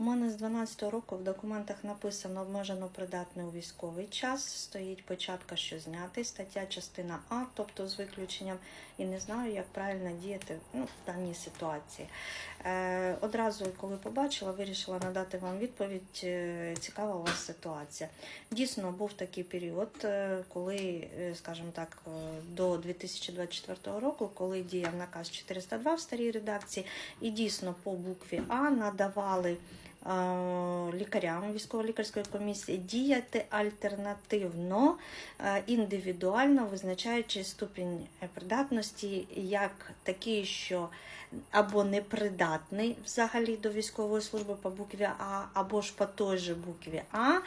У мене з 12 року в документах написано обмежено придатний у військовий час. Стоїть початка, що знятий, стаття частина А, тобто з виключенням, і не знаю, як правильно діяти ну, в даній ситуації. Е, одразу, коли побачила, вирішила надати вам відповідь. е, Цікава у вас ситуація. Дійсно, був такий період, е, коли, е, скажімо так, до 2024 року, коли діяв наказ 402 в старій редакції, і дійсно по букві А надавали лікарям військово-лікарської комісії діяти альтернативно, індивідуально визначаючи ступінь придатності як такий, що або непридатний взагалі до військової служби по букві А, або ж по той же букві А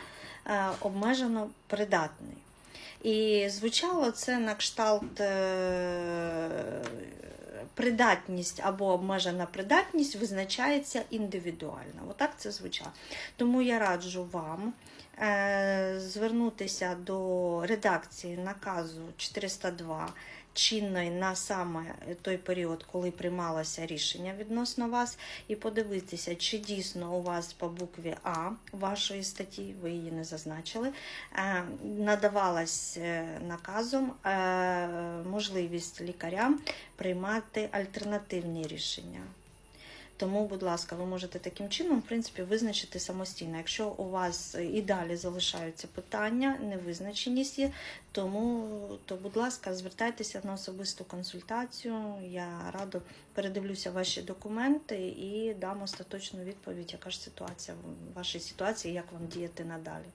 обмежено придатний. І звучало це на кшталт е, придатність або обмежена придатність визначається індивідуально. Отак це звучало. Тому я раджу вам е, звернутися до редакції наказу 402 чинної на саме той період, коли приймалося рішення відносно вас, і подивитися, чи дійсно у вас по букві А вашої статті, ви її не зазначили, е, надавалась е, наказом е, можливість лікарям приймати альтернативні рішення. Тому, будь ласка, ви можете таким чином, в принципі, визначити самостійно. Якщо у вас і далі залишаються питання, невизначеність є, тому, то, будь ласка, звертайтеся на особисту консультацію. Я радо передивлюся ваші документи і дам остаточну відповідь, яка ж ситуація в вашій ситуації, як вам діяти надалі.